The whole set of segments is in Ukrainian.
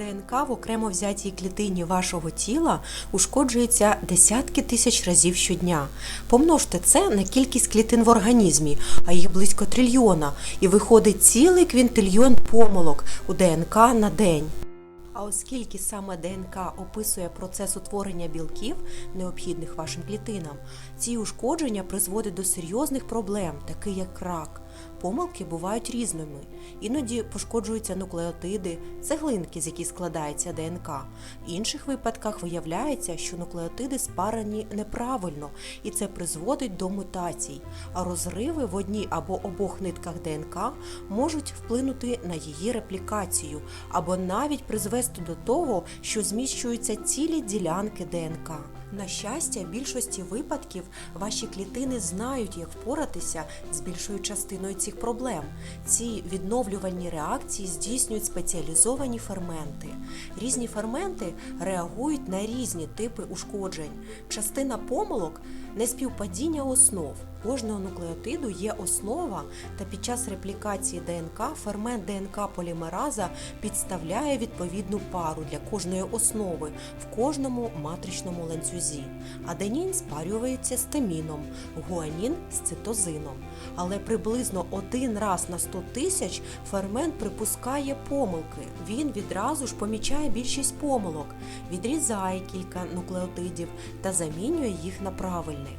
ДНК в окремо взятій клітині вашого тіла ушкоджується десятки тисяч разів щодня. Помножте це на кількість клітин в організмі, а їх близько трильйона, і виходить цілий квінтильйон помилок у ДНК на день. А оскільки саме ДНК описує процес утворення білків, необхідних вашим клітинам, ці ушкодження призводять до серйозних проблем, таких як рак. Помилки бувають різними. Іноді пошкоджуються нуклеотиди, цеглинки, з яких складається ДНК. В інших випадках виявляється, що нуклеотиди спарані неправильно, і це призводить до мутацій. А розриви в одній або обох нитках ДНК можуть вплинути на її реплікацію, або навіть призвести до того, що зміщуються цілі ділянки ДНК. На щастя, в більшості випадків ваші клітини знають, як впоратися з більшою частиною цих проблем. Ці відновлювальні реакції здійснюють спеціалізовані ферменти. Різні ферменти реагують на різні типи ушкоджень. Частина помилок неспівпадіння основ. Кожного нуклеотиду є основа, та під час реплікації ДНК фермент ДНК полімераза підставляє відповідну пару для кожної основи в кожному матричному ланцюзі. Аденін спарюється з тиміном, гуанін з цитозином. Але приблизно один раз на 100 тисяч фермент припускає помилки. Він відразу ж помічає більшість помилок, відрізає кілька нуклеотидів та замінює їх на правильний.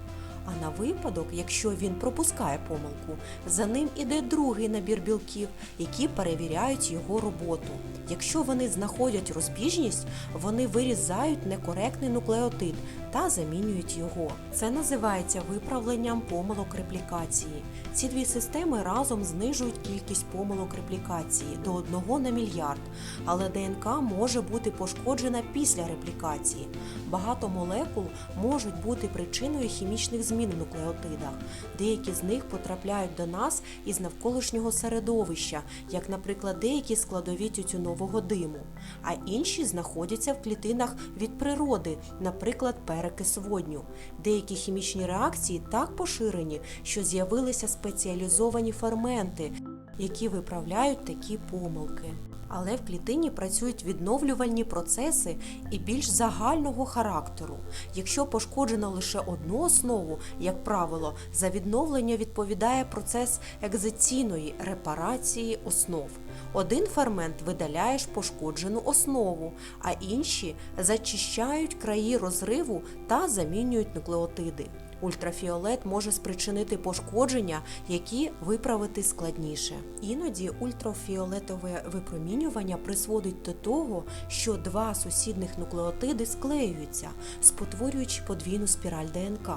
А на випадок, якщо він пропускає помилку, за ним іде другий набір білків, які перевіряють його роботу. Якщо вони знаходять розбіжність, вони вирізають некоректний нуклеотид та замінюють його. Це називається виправленням помилок реплікації. Ці дві системи разом знижують кількість помилок реплікації до 1 на мільярд, але ДНК може бути пошкоджена після реплікації. Багато молекул можуть бути причиною хімічних змін в нуклеотидах. Деякі з них потрапляють до нас із навколишнього середовища, як, наприклад, деякі складові тютюнового диму, а інші знаходяться в клітинах від природи, наприклад, перекис водню. Деякі хімічні реакції так поширені, що з'явилися спеціалізовані ферменти, які виправляють такі помилки. Але в клітині працюють відновлювальні процеси і більш загального характеру. Якщо пошкоджено лише одну основу, як правило, за відновлення відповідає процес екзиційної репарації основ. Один фермент видаляє пошкоджену основу, а інші зачищають краї розриву та замінюють нуклеотиди. Ультрафіолет може спричинити пошкодження, які виправити складніше. Іноді ультрафіолетове випромінювання призводить до того, що два сусідних нуклеотиди склеюються, спотворюючи подвійну спіраль ДНК.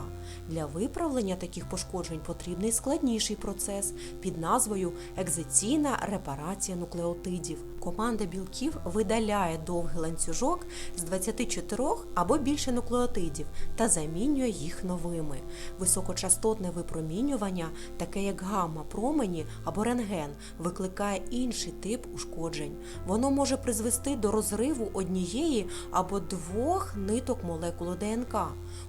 Для виправлення таких пошкоджень потрібний складніший процес під назвою екзиційна репарація нуклеотидів. Команда білків видаляє довгий ланцюжок з 24 або більше нуклеотидів та замінює їх новими. Високочастотне випромінювання, таке як гамма-промені або рентген, викликає інший тип ушкоджень. Воно може призвести до розриву однієї або двох ниток молекули ДНК.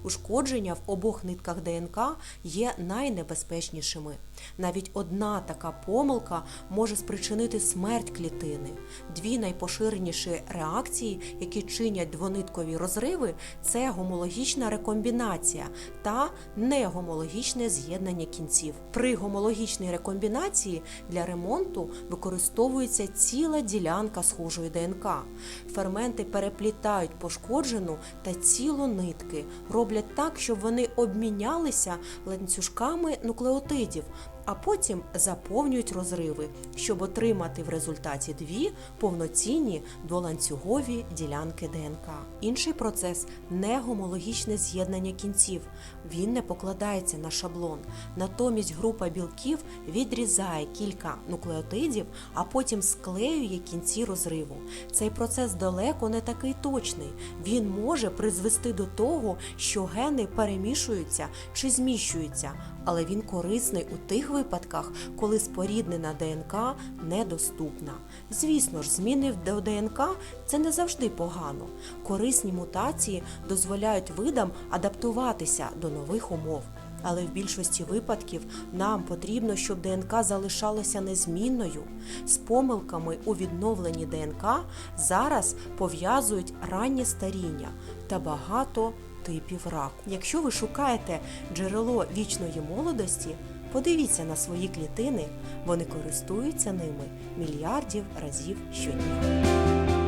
Ушкодження в обох нитках ДНК є найнебезпечнішими. Навіть одна така помилка може спричинити смерть клітини. Дві найпоширеніші реакції, які чинять двониткові розриви, це гомологічна рекомбінація та негомологічне з'єднання кінців. При гомологічній рекомбінації для ремонту використовується ціла ділянка схожої ДНК. Ферменти переплітають пошкоджену та цілу нитки, роблять так, щоб вони обмінялися ланцюжками нуклеотидів. А потім заповнюють розриви, щоб отримати в результаті дві повноцінні дволанцюгові ділянки ДНК. Інший процес негомологічне з'єднання кінців. Він не покладається на шаблон. Натомість група білків відрізає кілька нуклеотидів, а потім склеює кінці розриву. Цей процес далеко не такий точний. Він може призвести до того, що гени перемішуються чи зміщуються, але він корисний у тих випадках, коли споріднена ДНК недоступна. Звісно ж, зміни в ДНК це не завжди погано. Корисні мутації дозволяють видам адаптуватися до нових умов. Але в більшості випадків нам потрібно, щоб ДНК залишалася незмінною. З помилками у відновленні ДНК зараз пов'язують раннє старіння та багато типів раку. Якщо ви шукаєте джерело вічної молодості, подивіться на свої клітини, вони користуються ними мільярдів разів щодня.